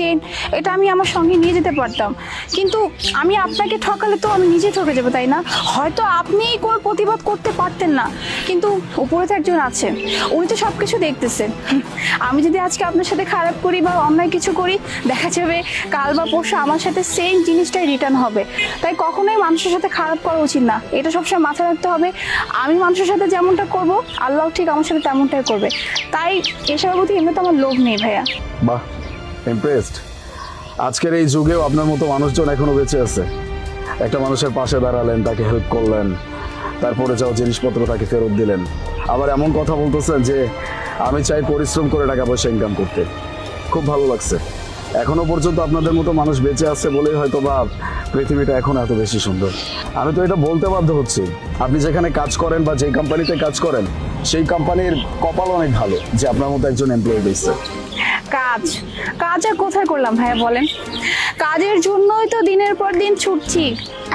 Chain এটা আমি আমার সঙ্গে নিয়ে যেতে পারতাম। কিন্তু আমি আপনাকে ঠকালে তো আমি নিজে ঠকে যাব, তাই না? হয়তো আপনি কোনো প্রতিবাদ করতে পারতেন না। কিন্তু উপরে তো একজন আছে, উনি তো সব কিছু দেখতেছেন আমি যদি আজকে আপনার সাথে খারাপ করি বা অন্যায় কিছু করি, দেখা যাবে কাল বা পরশু আমার সাথে সেম জিনিসটাই রিটার্ন হবে। তাই কখনোই মানুষের সাথে খারাপ করা উচিত না। এটা সবসময় মাথায় রাখতে হবে। আমি মানুষের সাথে যেমনটা করব, আল্লাহ ঠিক আমার সাথে তেমনটাই করবে। তাই এসবের প্রতি এমনি তো আমার লোভ নেই ভাইয়া। বাহ ইমপ্রেসড আজকের এই যুগেও আপনার মতো মানুষজন এখনও বেঁচে আছে। একটা মানুষের পাশে দাঁড়ালেন, তাকে হেল্প করলেন, তারপরে যাও জিনিসপত্র তাকে ফেরত দিলেন। আবার এমন কথা বলতেছেন যে, আমি চাই পরিশ্রম করে টাকা পয়সা ইনকাম করতে। খুব ভালো লাগছে। এখনও পর্যন্ত আপনাদের মতো মানুষ বেঁচে আছে বলেই হয়তো বা পৃথিবীটা এখন এত বেশি সুন্দর। আমি তো এটা বলতে বাধ্য হচ্ছি। আপনি যেখানে কাজ করেন বা যেই কোম্পানিতে কাজ করেন সেই কোম্পানির কপাল অনেক ভালো, যে আপনার মতো একজন এমপ্লয়ি পেয়েছে কাজ কাজ আর কোথায় করলাম ভাইয়া বলেন? কাজের জন্যই তো দিনের পর দিন ছুটছি,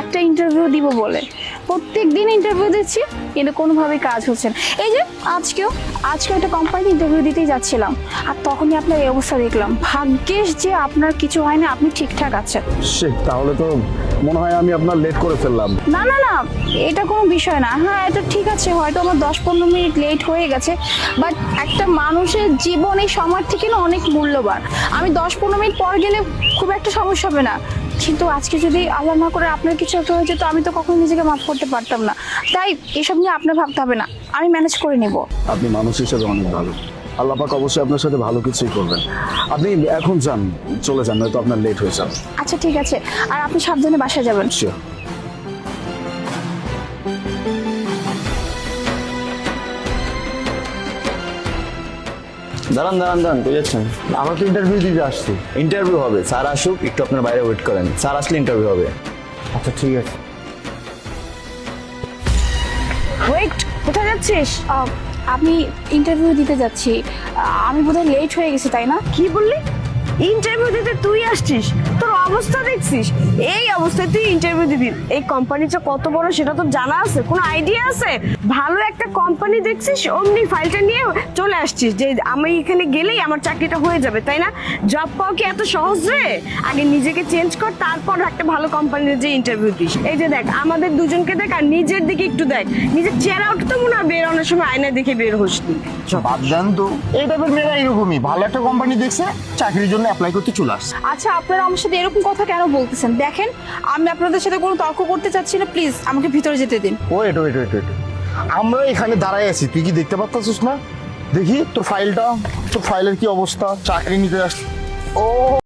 একটা ইন্টারভিউ দিব বলে। প্রত্যেক দিন ইন্টারভিউ দিচ্ছি কিন্তু কোনোভাবেই কাজ হচ্ছে না। এই যে আজকেও আজকে একটা কোম্পানি ইন্টারভিউ দিতেই যাচ্ছিলাম আর তখনই আপনার এই অবস্থা দেখলাম। ভাগ্যেশ যে আপনার কিছু হয় না আপনি ঠিকঠাক আছেন। সে তাহলে তো মনে হয় আমি আপনার লেট করে ফেললাম। না না না এটা কোনো বিষয় না। হ্যাঁ এটা ঠিক আছে হয়তো আমার দশ পনেরো মিনিট লেট হয়ে গেছে বাট একটা মানুষের জীবন এই সময় থেকে না অনেক মূল্যবান। আমি দশ পনেরো মিনিট পর গেলে খুব একটা সমস্যা হবে না। কিন্তু আজকে যদি আল্লাহ না করে আপনার কিছু একটা হয়েছে তো আমি তো কখনো নিজেকে মাফ করতে পারতাম না। তাই এসব নিয়ে আপনার ভাবতে হবে না আমি ম্যানেজ করে নেব। আপনি মানুষ হিসেবে অনেক ভালো। আল্লাহ পাক অবশ্যই আপনার সাথে ভালো কিছুই করবেন। আপনি এখন যান চলে যান নয়তো আপনার লেট হয়ে যাবে। আচ্ছা ঠিক আছে। আর আপনি সাবধানে বাসায় যাবেন। শিওর দাঁড়ান দাঁড়ান দাঁড়ান কই যাচ্ছেন? আমরা তো ইন্টারভিউ দিতে আসছি। ইন্টারভিউ হবে। স্যার আসুক একটু আপনার বাইরে ওয়েট করেন। স্যার আসলে ইন্টারভিউ হবে। আচ্ছা ঠিক আছে। ওয়েট কোথায় যাচ্ছিস? আহ, আমি ইন্টারভিউ দিতে যাচ্ছি। আমি বোধহয় লেট হয়ে গেছি তাই না? কি বললি? ইন্টারভিউ দিতে তুই আসছিস? তোর অবস্থা দেখছিস? এই অবস্থায় তুই ইন্টারভিউ দিবি। এই কোম্পানিটা কত বড় সেটা তো জানা আছে? কোনো আইডিয়া আছে? ভালো একটা কোম্পানি দেখছিস, অমনি ফাইলটা নিয়ে চলে আসছিস। যে আমি এখানে গেলেই আমার চাকরিটা হয়ে যাবে, তাই না? জব পাওয়া কি এত সহজ রে? আগে নিজেকে চেঞ্জ কর, তারপর একটা ভালো কোম্পানির যে ইন্টারভিউ দিস। এই যে দেখ, আমাদের দুজনকে দেখ আর নিজের দিকে একটু দেখ। নিজের চেহারাটা তো মনে হয় বেরোনোর সময় আয়না দেখে বের হোস তুই। বাদ দেন তো। এই টাইপের মেয়েরা এরকমই ভালো একটা কোম্পানি দেখছে, চাকরির জন্য অ্যাপ্লাই করতে চলে আসছি। আচ্ছা আপনারা আমার সাথে এরকম কথা কেন বলতেছেন? দেখেন আমি আপনাদের সাথে কোনো তর্ক করতে চাচ্ছি না প্লিজ আমাকে ভিতরে যেতে দিন। ওয়েট ওয়েট ওয়েট ওয়েট আমরা এখানে দাঁড়াই আছি তুই কি দেখতে পাচ্ছিস না? দেখি তোর ফাইলটা তোর ফাইলের কি অবস্থা? চাকরি নিতে আস ও!